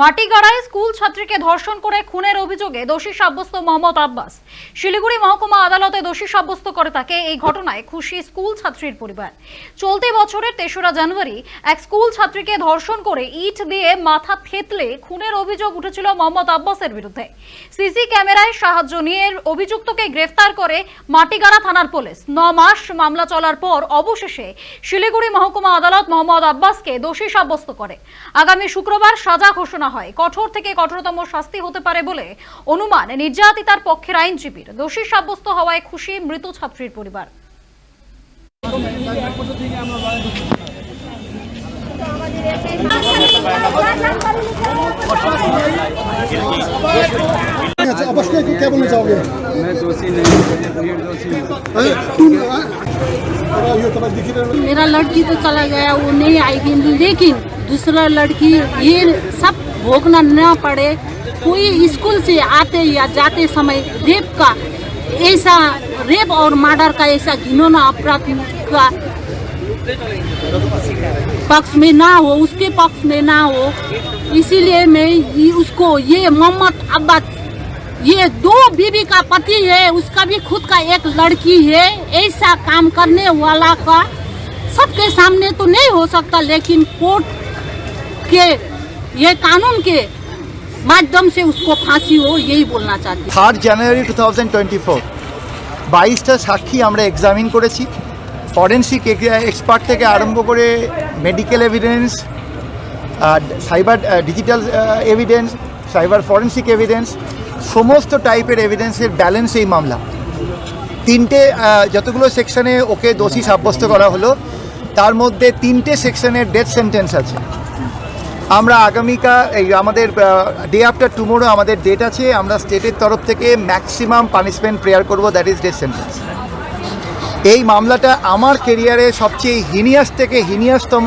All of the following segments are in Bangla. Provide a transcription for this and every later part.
মাটিগাড়ায় স্কুল ছাত্রীকে ধর্ষণ করে খুনের অভিযোগে দোষী সাব্যস্ত মোহাম্মদ আব্বাস। শিলিগুড়ি মহকুমা আদালতে দোষী সাব্যস্ত করে তাকে এই ঘটনায় খুশি স্কুল ছাত্রীর পরিবার। চলতি বছরের তেসরা জানুয়ারি এক স্কুল ছাত্রীকে ধর্ষণ করে ইট দিয়ে মাথা থেতলে খুনের অভিযোগ উঠেছিল মোহাম্মদ আব্বাসের বিরুদ্ধে। সিসি ক্যামেরায় সাহায্য নিয়ে অভিযুক্তকে গ্রেফতার করে মাটিগাড়া থানার পুলিশ। ন মাস মামলা চলার পর অবশেষে শিলিগুড়ি মহকুমা আদালত মোহাম্মদ আব্বাসকে দোষী সাব্যস্ত করে। আগামী শুক্রবার সাজা ঘোষণা হয় কঠোর থেকে কঠোরতম শাস্তি হতে পারে বলে অনুমান নির্যাতিতার পক্ষের আইনজীবীর দোষী সাব্যস্ত হওয়ায় খুশি মৃত ছাত্রীর পরিবার अच्छा अब उसके क्या बोलना चाहोगे मैं दोषी नहीं हूँ निर्दोषी हूँ हैं? तुम हैं? और ये तो दिख रहा है मेरा लड़की तो चला गया वो नहीं आएगी लेकिन दूसरा लड़की ये सब भोगना न पड़े। कोई स्कूल से आते या जाते समय रेप का, ऐसा रेप और मर्डर का ऐसा घिनौना अपराध का पक्ष में ना हो, उसके पक्ष में ना हो। इसीलिए मैं उसको, ये मोहम्मद अब्बास, ये दो बीवी का पति है, उसका भी खुद का एक लड़की है। ऐसा काम करने वाला का सबके सामने तो नहीं हो सकता, लेकिन कोर्ट के ये कानून के माध्यम से उसको फांसी हो यही बोलना चाहती हूँ third January two thousand twenty four বাইশটা সাক্ষী আমরা এক্সামিন করেছি ফরেন্সিক এক্সপার্ট থেকে আরম্ভ করে medical evidence cyber digital evidence cyber forensic evidence সমস্ত টাইপের এভিডেন্সের ব্যালেন্স এই মামলা তিনটে আহ, যতগুলো সেকশনে ওকে দোষী সাব্যস্ত করা হলো তার মধ্যে তিনটে সেকশনের ডেথ সেন্টেন্স আছে আমরা আগামীকাল এই আমাদের ডে আফটার টুমোরো আমাদের ডেট আছে। আমরা স্টেটের তরফ থেকে ম্যাক্সিমাম পানিশমেন্ট প্রেয়ার করব দ্যাট ইজ ডেথ সেন্টেন্স এই মামলাটা আমার কেরিয়ারে সবচেয়ে হিনিয়াস থেকে হিনিয়াসতম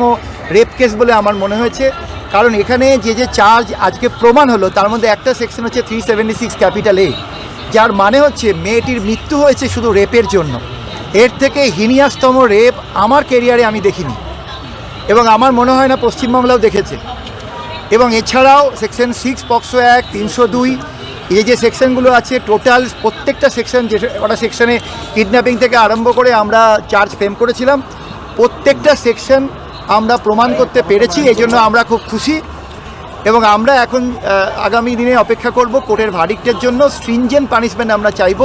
রেপ কেস বলে আমার মনে হয়েছে। কারণ এখানে যে যে চার্জ আজকে প্রমাণ হলো, তার মধ্যে একটা সেকশন হচ্ছে three seventy six capital A যার মানে হচ্ছে মেয়েটির মৃত্যু হয়েছে শুধু রেপের জন্য। এর থেকে হিনিয়াসতম রেপ আমার কেরিয়ারে আমি দেখিনি। এবং আমার মনে হয় না পশ্চিমবাংলাও দেখেছে। এবং এছাড়াও সেকশন সিক্স পক্সো এক তিনশো দুই, এই যে সেকশনগুলো আছে টোটাল প্রত্যেকটা সেকশন যে কটা সেকশনে কিডন্যাপিং থেকে আরম্ভ করে আমরা চার্জ ফ্রেম করেছিলাম, প্রত্যেকটা সেকশন আমরা প্রমাণ করতে পেরেছি, এই জন্য আমরা খুব খুশি। এবং আমরা এখন আগামী দিনে অপেক্ষা করব কোর্টের ভার্ডিক্টের জন্য স্ট্রিনজেন্ট পানিশমেন্ট আমরা চাইব।